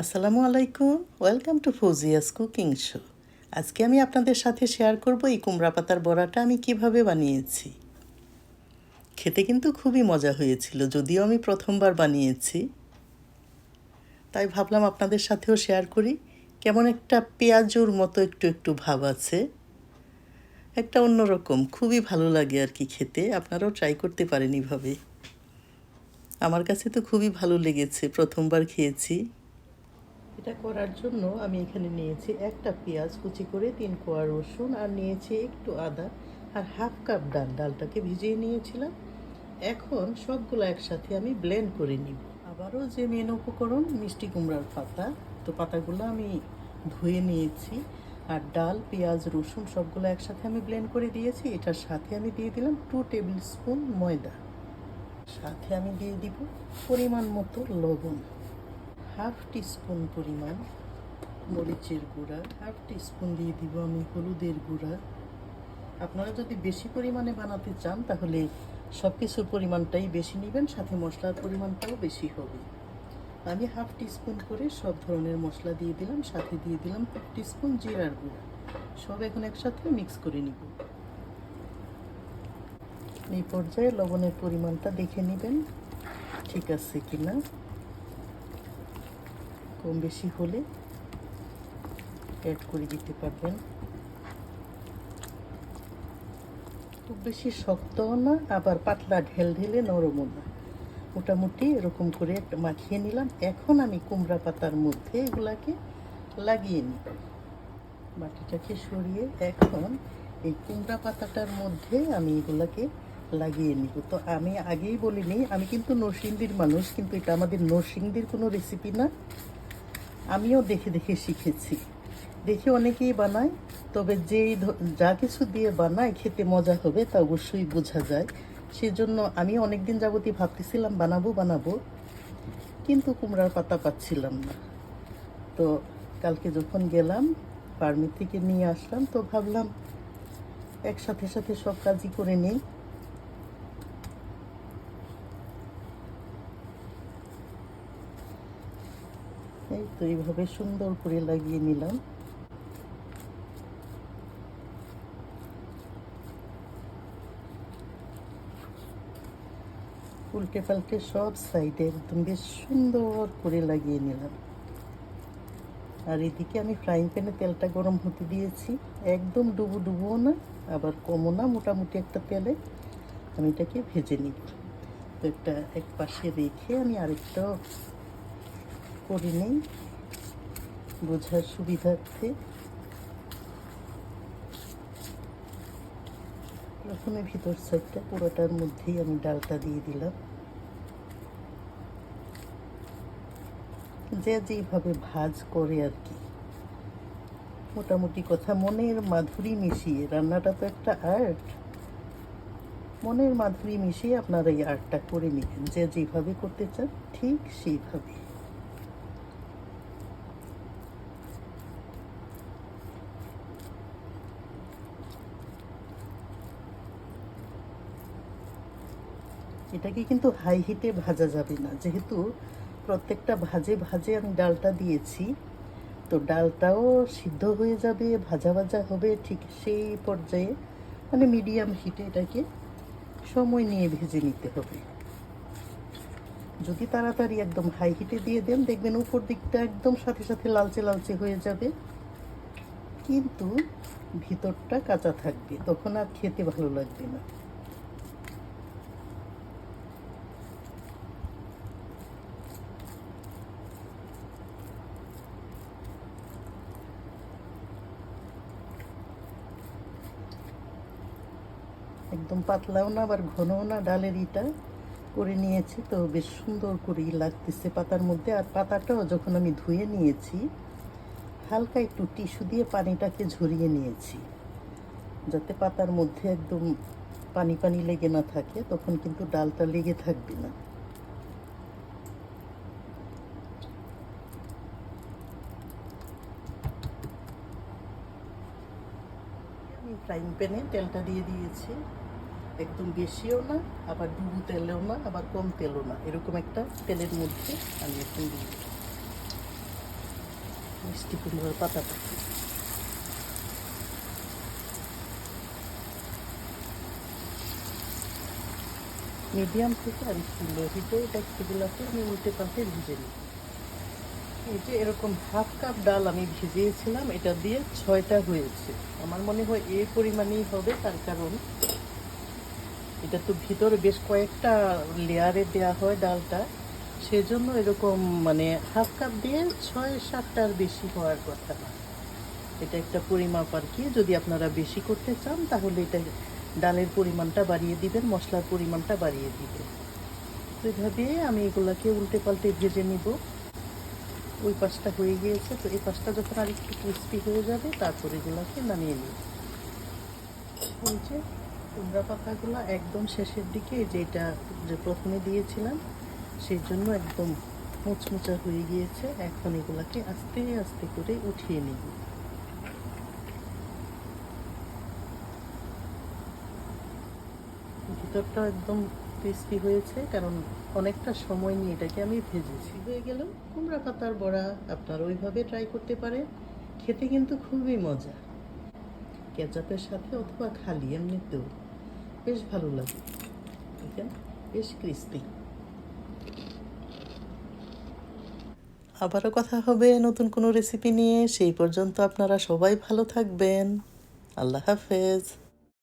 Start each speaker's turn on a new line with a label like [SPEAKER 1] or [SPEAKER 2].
[SPEAKER 1] আসসালামু আলাইকুম। Welcome to Fauzia's cooking show আজকে আমি আপনাদের সাথে শেয়ার করব এই কুমড়া পাতার বড়াটা আমি কীভাবে বানিয়েছি। খেতে কিন্তু খুবই মজা হয়েছিল, যদিও আমি প্রথমবার বানিয়েছি। তাই ভাবলাম আপনাদের সাথেও শেয়ার করি। কেমন একটা পেঁয়াজুর মতো একটু একটু ভাব আছে। একটা অন্যরকম, খুবই ভালো লাগে আর কি খেতে। আপনারাও ট্রাই করতে পারেন এইভাবে। আমার কাছে তো খুবই ভালো লেগেছে, প্রথমবার খেয়েছি। এটা করার জন্য আমি এখানে নিয়েছি একটা পেঁয়াজ কুচি করে তিন কোয়া রসুন আর নিয়েছি একটু আদা আর হাফ কাপ ডাল। ডালটাকে ভিজিয়ে নিয়েছিলাম। এখন সবগুলো একসাথে আমি ব্লেন্ড করে নিব। আবারও যে মেন উপকরণ, মিষ্টি কুমড়ার পাতা। তো পাতাগুলো আমি ধুয়ে নিয়েছি আর ডাল, পেঁয়াজ, রসুন সবগুলো একসাথে আমি ব্লেন্ড করে দিয়েছি। এটার সাথে আমি দিয়ে দিলাম টু টেবিল স্পুন ময়দা। সাথে আমি দিয়ে দিব পরিমাণ মতো লবণ। হাফ টিস্পুন পরিমাণ মরিচের গুঁড়া, হাফ টিস্পুন দিয়ে দিব আমি হলুদের গুঁড়া। আপনারা যদি বেশি পরিমাণে বানাতে চান, তাহলে সব কিছুর পরিমাণটাই বেশি নেবেন, সাথে মশলার পরিমাণটাও বেশি হবে। আমি হাফ টিস্পুন করে সব ধরনের মশলা দিয়ে দিলাম, সাথে দিয়ে দিলাম হাফ টিস্পুন জিরার গুঁড়া। সব এখন একসাথে মিক্স করে নিব। এই পর্যায়ে লবণের পরিমাণটা দেখে নেবেন, ঠিক আছে কিনা। কম বেশি হলে অ্যাড করে দিতে পারবেন। খুব বেশি শক্তও না, আবার পাতলা ঢেল ঢেলে নরমও না। মোটামুটি এরকম করে একটা মাখিয়ে নিলাম। এখন আমি কুমড়া পাতার মধ্যে এগুলাকে লাগিয়ে নিই মাটিটাকে সরিয়ে এখন এই কুমড়া পাতাটার মধ্যে আমি এগুলাকে লাগিয়ে নিব। তো আমি আগেই বলিনি, আমি কিন্তু নরসিংদীর মানুষ, কিন্তু এটা আমাদের নরসিংদীর কোনো রেসিপি না। আমিও দেখে দেখে শিখেছি। দেখে অনেকেই বানায়, তবে যেই যা কিছু দিয়ে বানায় খেতে মজা হবে তা অবশ্যই বোঝা যায়। সেজন্য আমি অনেক দিন যাবতই ভাবতেছিলাম, বানাবো বানাবো। কিন্তু কুমড়ার পাতা পাচ্ছিলাম না। তো কালকে যখন গেলাম ফার্মি থেকে নিয়ে আসলাম, তো ভাবলাম একসাথে সাথে সব কাজই করে নিই। এই তো এইভাবে সুন্দর করে লাগিয়ে নিলাম। উল্টে পাল্টে সব সাইডে একদম বেশ সুন্দর করে লাগিয়ে নিলাম। আর এদিকে আমি ফ্রাইং প্যানে তেলটা গরম হতে দিয়েছি। একদম ডুবো ডুবো না, আবার কমও না, মোটামুটি একটা তেলে আমি এটাকে ভেজে নিব। তো একটা এক পাশে রেখে আমি আরেকটাও করে নেই বোঝার সুবিধার্থে। প্রথমে ভিতর সাইডটা পুরোটার মধ্যেই আমি ডালটা দিয়ে দিলাম। যে যেভাবে ভাজ করে আর কি। মোটামুটি কথা, মনের মাধুরী মিশিয়ে, রান্নাটা তো একটা আর্ট। মনের মাধুরী মিশিয়ে আপনারা এই আর্টটা করে নেবেন। যে যেভাবে করতে চান, ঠিক সেইভাবে। এটাকে কিন্তু হাই হিটে ভাজা যাবে না। যেহেতু প্রত্যেকটা ভাজে ভাজে আমি ডালটা দিয়েছি, তো ডালটাও সিদ্ধ হয়ে যাবে, ভাজা ভাজা হবে ঠিক সেই পর্যায়ে। মানে মিডিয়াম হিটে এটাকে সময় নিয়ে ভেজে নিতে হবে। যদি তাড়াতাড়ি একদম হাই হিটে দিয়ে দেন, দেখবেন উপর দিকটা একদম সাথে সাথে লালচে লালচে হয়ে যাবে। কিন্তু ভিতরটা কাঁচা থাকবে, তখন আর খেতে ভালো লাগবে না। একদম পাতলাও না, আবার ঘনও না, ডালের ইটা করে নিয়েছি, তো বেশ সুন্দর করেই লাগতেছে পাতার মধ্যে। আর পাতাটাও যখন আমি ধুয়ে নিয়েছি, হালকা একটু টিস্যু দিয়ে পানিটাকে ঝরিয়ে নিয়েছি। যাতে পাতার মধ্যে একদম পানি পানি লেগে না থাকে, তখন কিন্তু ডালটা লেগে থাকবে না আমি ফ্রাইং প্যানে তেলটা দিয়ে দিয়েছি। একদম বেশিও না, আবার ডুবু তেলেও না, আবার কম তেলও না। এরকম একটা তেলের মধ্যে আমি এখন দিয়ে। মিষ্টি কুমড়োর পাতাটা মিডিয়াম থেকে আর একটু লো হিটে এটা একটু গুলাতে আমি উল্টে পাল্টে ভিজে নিই এই যে এরকম হাফ কাপ ডাল আমি ভিজিয়েছিলাম, এটা দিয়ে ছয়টা হয়েছে। আমার মনে হয় এই পরিমাণেই হবে, তার কারণ এটা তো ভিতরে বেশ কয়েকটা লেয়ারে দেওয়া হয় ডালটা। সেজন্য এরকম মানে হাফ কাপ দিয়ে ছয় সাতটার বেশি হওয়ার কথা না। এটা একটা পরিমাপ আর কি। যদি আপনারা বেশি করতে চান, তাহলে এটা ডালের পরিমাণটা বাড়িয়ে দিবেন, মশলার পরিমাণটা বাড়িয়ে দিবেন। তো এভাবে আমি এগুলাকে উল্টে পাল্টে ভেজে নিব। ওই পাশটা হয়ে গিয়েছে, তো এই পাশটা যখন আর একটু ক্রিস্পি হয়ে যাবে, তারপর এগুলাকে নামিয়ে নিই ওই কুমড়া পাতাগুলো একদম শেষের দিকে যেটা যে প্রথমে দিয়েছিলাম, সেই জন্য একদম মুচমুচা হয়ে গিয়েছে। এখন এগুলাকে আস্তে আস্তে করে উঠিয়ে নিব। ভিতরটা একদম ক্রিস্পি হয়েছে, কারণ অনেকটা সময় নিয়ে এটাকে আমি ভেজেছি। হয়ে গেল, কুমড়া পাতার বড়া আপনারা ওইভাবে ট্রাই করতে পারেন, খেতে কিন্তু খুবই মজা কেচাপের সাথে অথবা খালি এমনিতেও বেশ ভালো লাগে। দেখেন, বেশ ক্রিস্পি আবারও কথা হবে নতুন কোনো রেসিপি নিয়ে, সেই পর্যন্ত আপনারা সবাই ভালো থাকবেন। আল্লাহ হাফেজ।